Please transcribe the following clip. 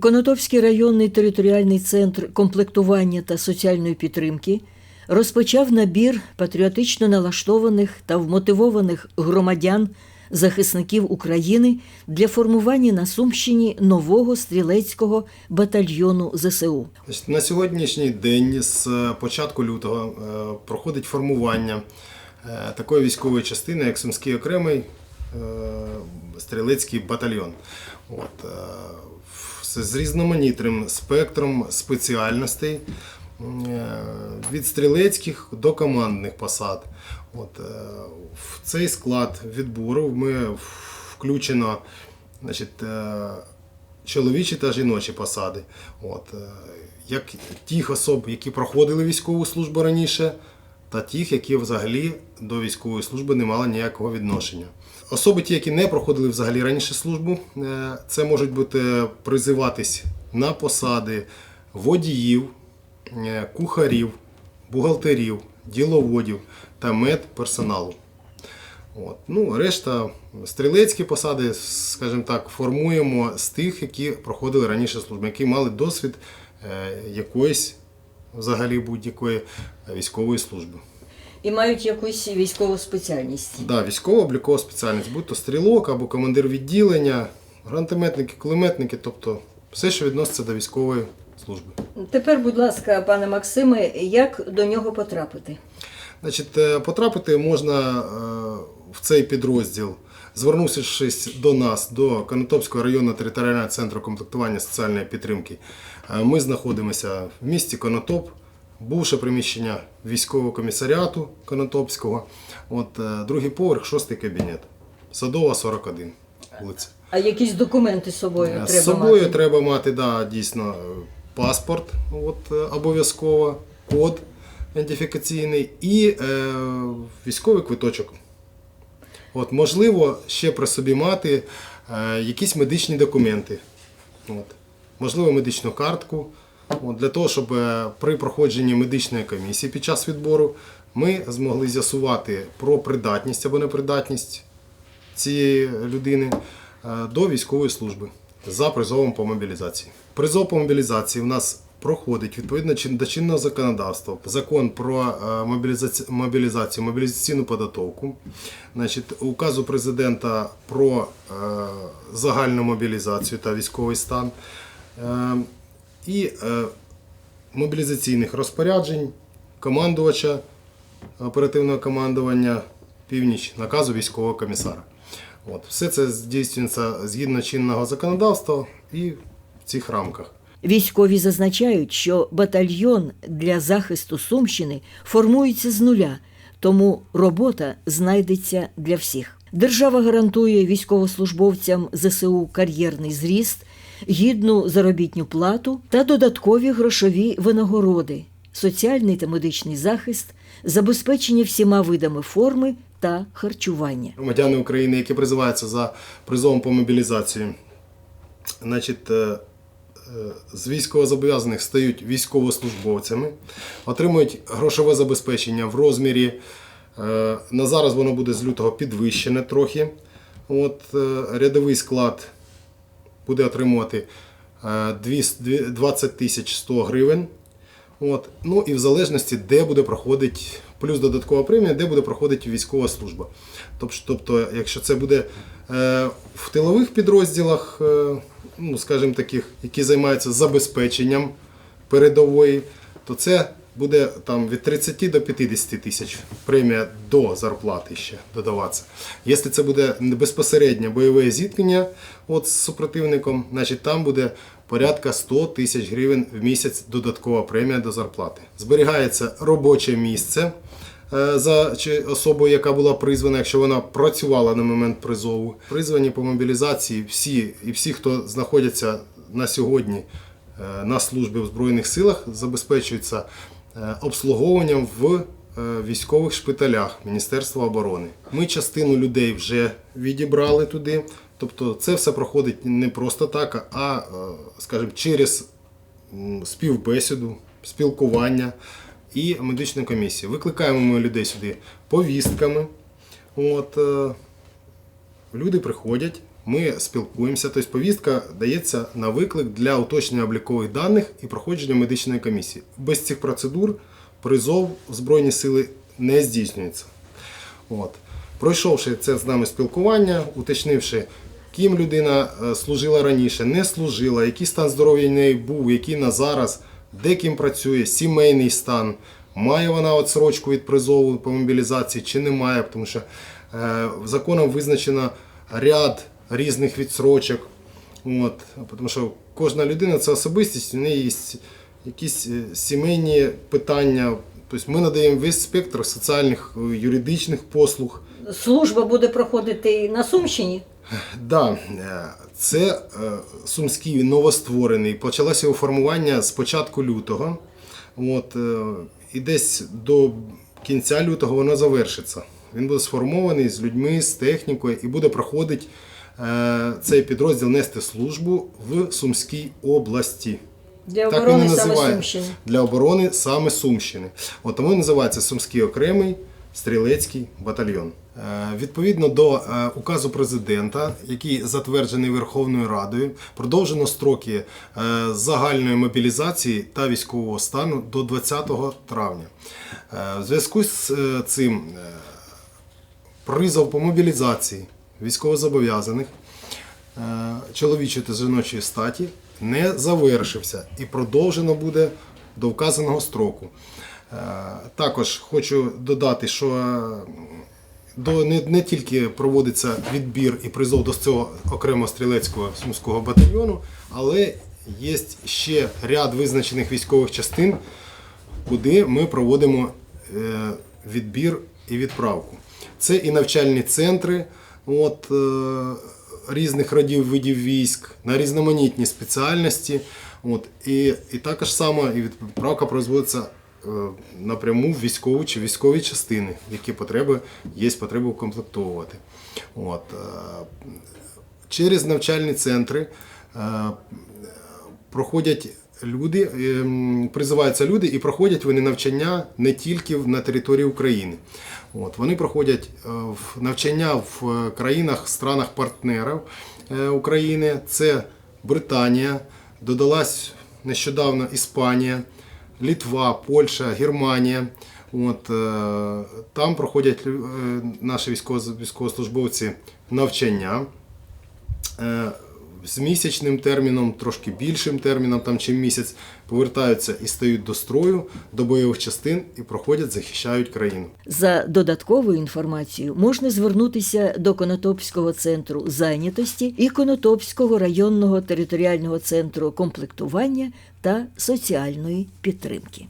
Конотопський районний територіальний центр комплектування та соціальної підтримки розпочав набір патріотично налаштованих та вмотивованих громадян, захисників України для формування на Сумщині нового стрілецького батальйону ЗСУ. На сьогоднішній день з е, початку лютого е, проходить формування е, такої військової частини, як Сумський окремий стрілецький батальйон. От, з- різноманітним спектром спеціальностей е, від стрілецьких до командних посад. От, е, в цей склад відбору ми включено значить, е, чоловічі та жіночі посади. От, як тих особ, які проходили військову службу раніше, та тих, які взагалі до військової служби не мали ніякого відношення. Особи, ті, які не проходили взагалі раніше службу, е, це можуть бути призиватись на посади водіїв, е, кухарів, бухгалтерів, діловодів та медперсоналу. От. Ну, решта стрілецькі посади, скажімо так, формуємо з тих, які проходили раніше службу, які мали досвід е, якоїсь взагалі будь-якої військової служби. І мають якусь військову спеціальність. Да, військово-облікова спеціальність, будь то стрілок або командир відділення, гранатометники, кулеметники, тобто все, що відноситься до військової служби. Тепер, будь ласка, пане Максиме, як до нього потрапити? Значить, е, потрапити можна е, в цей підрозділ, звернувшись до нас, до Конотопського районного територіального центру комплектування соціальної підтримки. Е, Ми знаходимося в місті Конотоп, бувше приміщення військового комісаріату Конотопського. От, е, другий поверх, шостий кабінет. Садова 41 вулиця. А якісь документи з собою Е, треба З собою мати? треба мати да, дійсно е, паспорт, от, обов'язково, код ідентифікаційний і е, військовий квиточок. От, можливо, ще при собі мати е, якісь медичні документи. От. Можливо, медичну картку. Для того, щоб е, при проходженні медичної комісії під час відбору ми змогли з'ясувати про придатність або непридатність цієї людини е, до військової служби за призовом по мобілізації. Призов по мобілізації в нас проходить відповідно до чинного законодавства. Закон про е, мобілізацію, мобілізаційну податовку, значить, указу президента про загальну мобілізацію та військовий стан. Е, І е, мобілізаційних розпоряджень, командувача оперативного командування північ, наказу військового комісара. От. Все це здійснюється згідно чинного законодавства і в цих рамках. Військові зазначають, що батальйон для захисту Сумщини формується з нуля, тому робота знайдеться для всіх. Держава гарантує військовослужбовцям ЗСУ кар'єрний зріст, гідну заробітну плату та додаткові грошові винагороди, соціальний та медичний захист, забезпечення всіма видами форми та харчування. Громадяни України, які призиваються за призовом по мобілізації, значить, е, е, з військовозобов'язаних стають військовослужбовцями, отримують грошове забезпечення в розмірі. е, На зараз воно буде з лютого підвищене трохи. От, рядовий склад буде отримувати е, 200 дві- 20 тисяч 100 гривень. От. Ну і в залежності, де буде проходити, плюс додаткова премія, де буде проходити військова служба. Тобто, тобто якщо це буде е, в тилових підрозділах, е, ну, скажімо таких, які займаються забезпеченням передової, то це буде там від 30 до 50 тисяч премія до зарплати ще додаватися. Якщо це буде безпосередньо бойове зіткнення от, з супротивником, значить там буде порядка 100 тисяч гривень в місяць додаткова премія до зарплати. Зберігається робоче місце е, за чи особою, яка була призвана, якщо вона працювала на момент призову. Призвані по мобілізації всі і всі, хто знаходяться на сьогодні е, на службі в Збройних силах, забезпечуються е, обслуговуванням в е, військових шпиталях Міністерства оборони. Ми частину людей вже відібрали туди. Тобто це все проходить не просто так, а, е, скажімо, через співбесіду, спілкування і медичну комісію. Викликаємо ми людей сюди повістками. От, е, люди приходять, ми спілкуємося. Тобто повістка дається на виклик для уточнення облікових даних і проходження медичної комісії. Без цих процедур призов Збройні сили не здійснюється. От. Пройшовши це з нами спілкування, уточнивши, ким людина е, служила раніше, не служила, який стан здоров'я в неї був, який на зараз, де ким працює, сімейний стан, має вона отсрочку від призову по мобілізації чи не має, тому що е, законом визначено ряд різних відсрочок. От, тому що кожна людина це особистість, у неї є якісь е, сімейні питання. Тобто ми надаємо весь спектр соціальних, е, юридичних послуг. Служба буде проходити на Сумщині. Да, е, це Сумський новостворений. Почалося його формування з початку лютого. От, і десь до кінця лютого воно завершиться. Він буде сформований з людьми, з технікою і буде проходити цей підрозділ нести службу в Сумській області. Для Так оборони саме. Сумщини. Для оборони саме Сумщини. От тому і називається Сумський окремий стрілецький батальйон. Е, Відповідно до е, указу президента, який затверджений Верховною Радою, продовжено строки е, загальної мобілізації та військового стану до 20 травня. Е, В зв'язку з е, цим е, призов по мобілізації військовозобов'язаних е, чоловічої та жіночої статі не завершився і продовжено буде до вказаного строку. Е, Також хочу додати, що е, не, тільки проводиться відбір і призов до цього окремого стрілецького сумського батальйону, але є ще ряд визначених військових частин, куди ми проводимо відбір і відправку. Це і навчальні центри от, е, різних родів видів військ на різноманітні спеціальності. От, і, і також само і відправка производиться е, напряму в військову чи військові частини, які потреби є потреба укомплектовувати. От, е, через навчальні центри проходять люди, ем, призиваються люди і проходять вони навчання не тільки на території України. От, вони проходять е, навчання в е, країнах, странах партнерів е, України. Це Британія, додалась нещодавно Іспанія, Літва, Польща, Германія. От, там проходять наші військово- військовослужбовці навчання з місячним терміном, трошки більшим терміном, там чим місяць, повертаються і стають до строю, до бойових частин і проходять, захищають країну. За додатковою інформацією можна звернутися до Конотопського центру зайнятості і Конотопського районного територіального центру комплектування та соціальної підтримки.